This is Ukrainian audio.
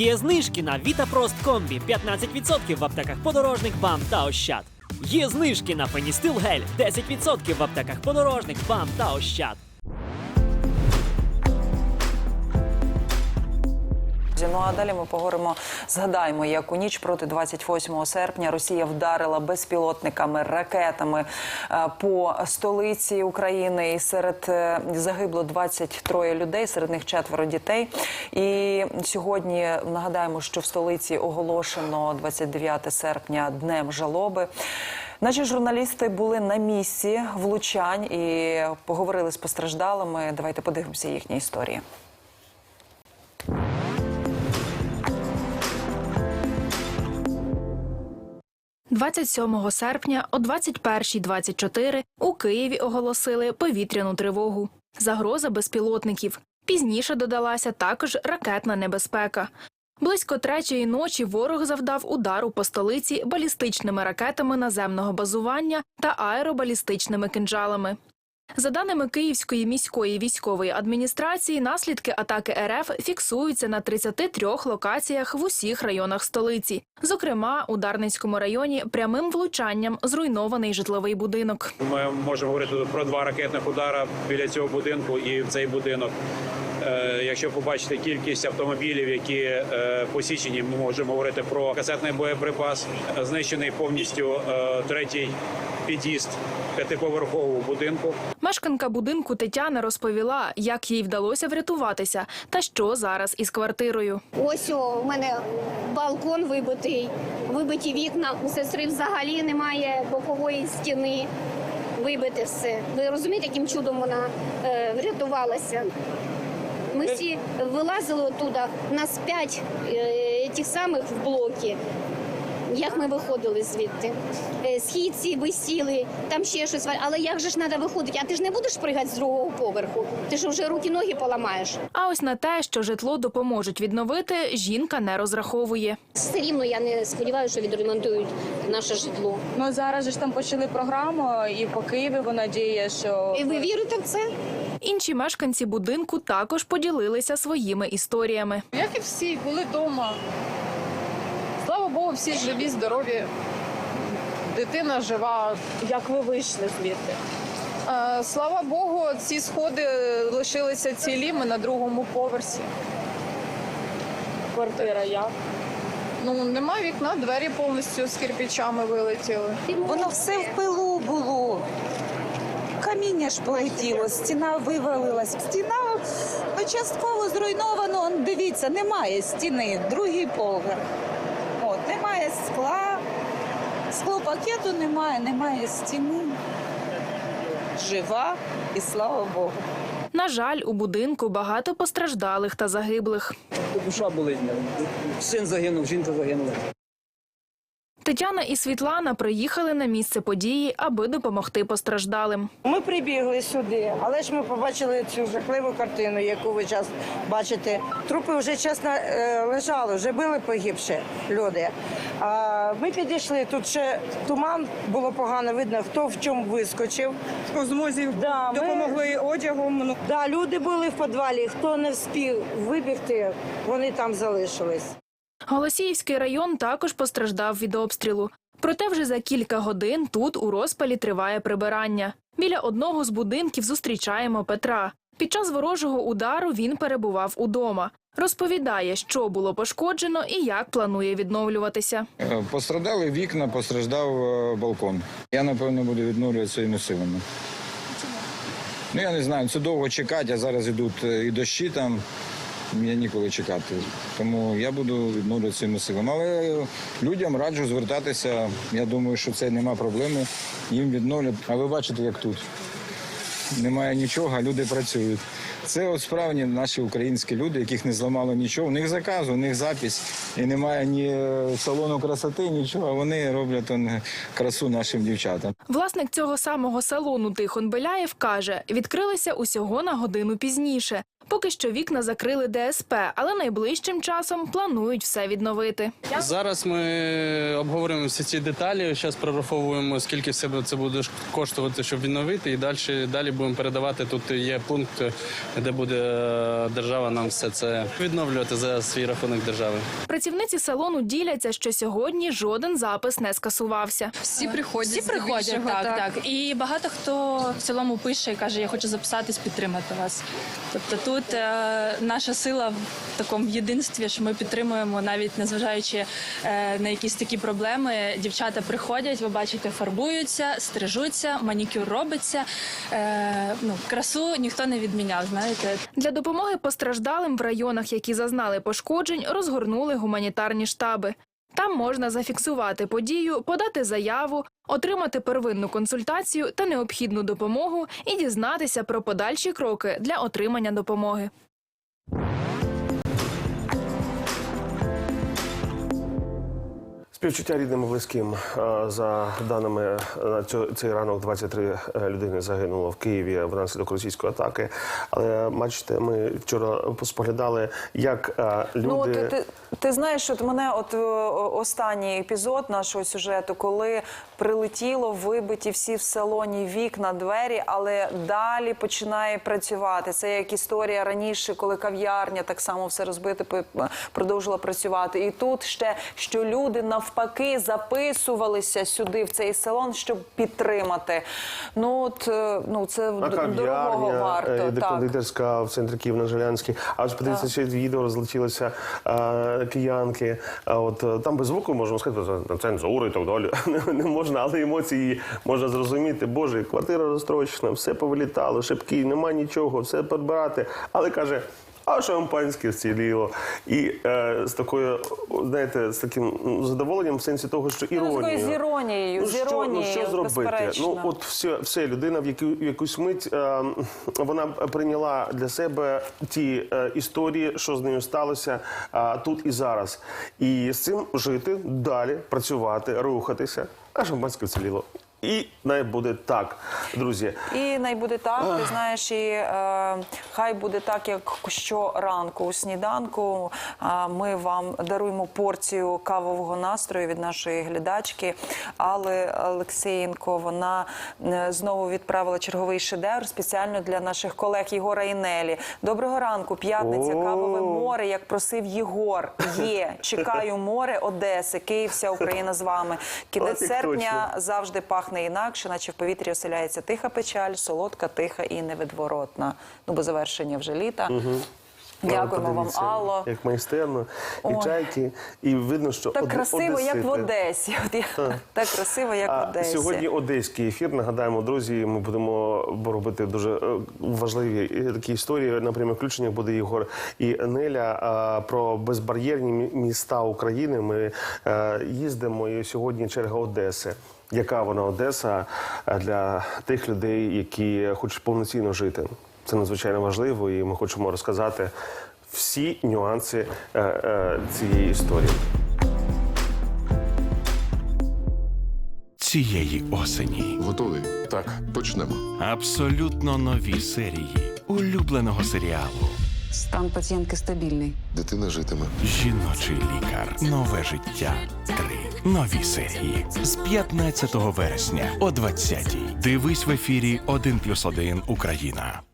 Є знижки на Вітапрост Комбі 15% в аптеках подорожник, БАМ та Ощад. Є знижки на Феністил Гель 10% в аптеках подорожник, БАМ та Ощад. Ну а далі ми поговоримо, згадаємо, як у ніч проти 28 серпня Росія вдарила безпілотниками, ракетами е, по столиці України. І серед е, загибло 23 людей, серед них четверо дітей. І сьогодні нагадаємо, що в столиці оголошено 29 серпня днем жалоби. Наші журналісти були на місці влучань і поговорили з постраждалими. Давайте подивимося їхні історії. 27 серпня о 21.24 у Києві оголосили повітряну тривогу. Загроза безпілотників. Пізніше додалася також ракетна небезпека. Близько третьої ночі ворог завдав удару по столиці балістичними ракетами наземного базування та аеробалістичними кинджалами. За даними Київської міської військової адміністрації, наслідки атаки РФ фіксуються на 33 локаціях в усіх районах столиці. Зокрема, у Дарницькому районі прямим влучанням зруйнований житловий будинок. Ми можемо говорити про два ракетних удара біля цього будинку і в цей будинок. Е, Якщо побачите кількість автомобілів, які е, посічені, ми можемо говорити про касетний боєприпас. Знищений повністю е, третій під'їзд п'ятиповерхового будинку. Мешканка будинку Тетяна розповіла, як їй вдалося врятуватися та що зараз із квартирою. Ось у мене балкон вибитий, вибиті вікна. У сестри взагалі немає бокової стіни. Вибите все. Ви розумієте, яким чудом вона е, врятувалася? Ми всі вилазили оттуда, нас п'ять е, тих самих в блокі. Як ми виходили звідти? Е, Східці висіли, там ще щось. Але як же ж треба виходити? А ти ж не будеш пригати з другого поверху? Ти ж вже руки-ноги поламаєш. А ось на те, що житло допоможуть відновити, жінка не розраховує. Все рівно я не сподіваюся, що відремонтують наше житло. Ну зараз же ж там почали програму, і по Києві вона діє, що І ви вірите в це? Інші мешканці будинку також поділилися своїми історіями. Як і всі, були вдома. Слава Богу, всі живі, здорові. Дитина жива. як ви вийшли звідти? Слава Богу, ці сходи лишилися цілі. Ми на другому поверсі. Квартира як? Ну, нема вікна, двері повністю з кирпичами вилетіли. Воно все в пилу було. Каміння ж полетіло, стіна вивалилась. Стіна ну, частково зруйновано. Он, Дивіться, немає стіни, другий поверх. От, немає скла, склопакету немає, немає стіни. Жива і слава Богу. На жаль, у будинку багато постраждалих та загиблих. Душа болить. Син загинув, жінка загинула. Тетяна і Світлана приїхали на місце події, аби допомогти постраждалим. Ми прибігли сюди, але ж ми побачили цю жахливу картину, яку ви зараз бачите. Трупи вже чесно е, лежали, вже били погибші люди. А ми підійшли, тут ще туман, було погано видно, хто в чому вискочив. по змозі Да, ми- допомогли одягом. Ну, Да, люди були в підвалі, хто не встиг вибігти, вони там залишились. Голосіївський район також постраждав від обстрілу. Проте вже за кілька годин тут у розпалі триває прибирання. Біля одного з будинків зустрічаємо Петра. Під час ворожого удару він перебував удома. Розповідає, що було пошкоджено і як планує відновлюватися. Е, Пострадали вікна, постраждав е, балкон. Я напевно буду відновлювати своїми силами. Ну я не знаю, це довго чекати, а зараз йдуть е, і дощі там. Мені ніколи чекати. Тому я буду відновлювати своїми силами. Але людям раджу звертатися. Я думаю, що це нема проблеми. Їм відновлять. А ви бачите, як тут. Немає нічого, люди працюють. Це от справні наші українські люди, яких не зламало нічого. У них заказ, у них запись, і немає ні е, салону красоти, нічого. Вони роблять он, красу нашим дівчатам. Власник цього самого салону Тихон Беляєв каже, відкрилися усього на годину пізніше. Поки що вікна закрили ДСП, але найближчим часом планують все відновити. Зараз ми обговорюємо всі ці деталі. Зараз прораховуємо, скільки все це буде коштувати, щоб відновити, і далі далі будемо передавати. Тут є пункт, де буде е, держава нам все це відновлювати за свій рахунок держави. Працівниці салону діляться, що сьогодні жоден запис не скасувався. Всі приходять. Всі приходять, здебільшого, так, так. І багато хто в цілому пише і каже, я хочу записатись, підтримати вас. Тобто тут е, наша сила в такому єдинстві, що ми підтримуємо, навіть незважаючи е, на якісь такі проблеми. Дівчата приходять, ви бачите, фарбуються, стрижуться, манікюр робиться. Е, ну, красу ніхто не відміняв. Знаєте, Для допомоги постраждалим в районах, які зазнали пошкоджень, розгорнули гуманітарні штаби. Там можна зафіксувати подію, подати заяву, отримати первинну консультацію та необхідну допомогу і дізнатися про подальші кроки для отримання допомоги. Співчуття рідним і близьким. Е, За даними на цьо- цей ранок 23 людини загинуло в Києві внаслідок російської атаки. Але бачите, ми вчора споглядали, як е, люди. Ну, от, ти, ти знаєш, от мене от е, останній епізод нашого сюжету, коли прилетіло, вибиті всі в салоні вікна, двері, але далі починає працювати. Це як історія раніше, коли кав'ярня так само все розбите, продовжила працювати. І тут ще що люди навпаки записувалися сюди в цей салон, щоб підтримати. Ну от е, ну це А дорогого варто. е, де Так. кондитерська в центрі на Жилянській. А ось подивіться, ще відео розлетілося е, киянки. А от там без звуку можемо сказати за цензуру і так далі. Не, не можна, але емоції можна зрозуміти. Боже, квартира розстрочена, все повилітало, шибки, нема нічого, все підбирати. Але каже. А шампанське вціліло. І е, з такою, знаєте, з таким ну, задоволенням в сенсі того, що Ну, з іронією. такою з іронією, Ну, з що, ну, що зробити? безперечно. Ну, от все, все людина в, яку, в якусь мить е, вона прийняла для себе ті е, історії, що з нею сталося е, тут і зараз. І з цим жити, далі працювати, рухатися. А шампанське вціліло. І най буде так, друзі. І най буде так, ти знаєш, і е, хай буде так, як щоранку у сніданку. А ми вам даруємо порцію кавового настрою від нашої глядачки Алли Олексієнко. Вона е, знову відправила черговий шедевр спеціально для наших колег Єгора і Нелі. Доброго ранку, п'ятниця, кавове море, як просив Єгор. Є. Чекаю море Одеси, Київ, вся Україна з вами. Кінець серпня точно. завжди пахне інакше, наче в повітрі оселяється тиха печаль, солодка, тиха і невідворотна. Ну, бо завершення вже літа. Дякуємо вам, Алло. Як майстерно, і Ой. чайки, і видно, що Так од- красиво, як в. Одесі. От я, так красиво, як в Одесі. сьогодні одеський ефір. Нагадаємо, друзі, ми будемо робити дуже е, важливі е, такі історії. На прямих включеннях буде Ігор і Неля про безбар'єрні міста України. Ми е, їздимо і сьогодні черга Одеси. Яка вона Одеса е, для тих людей, які хочуть повноцінно жити? Це надзвичайно важливо, і ми хочемо розказати всі нюанси е, е, цієї історії. цієї осені. Готовий? Так, почнемо. Абсолютно нові серії улюбленого серіалу Стан пацієнтки стабільний. Дитина житиме. Жіночий лікар. Нове життя. Три нові серії з 15 вересня о 20-й. Дивись в ефірі 1+,1 Україна.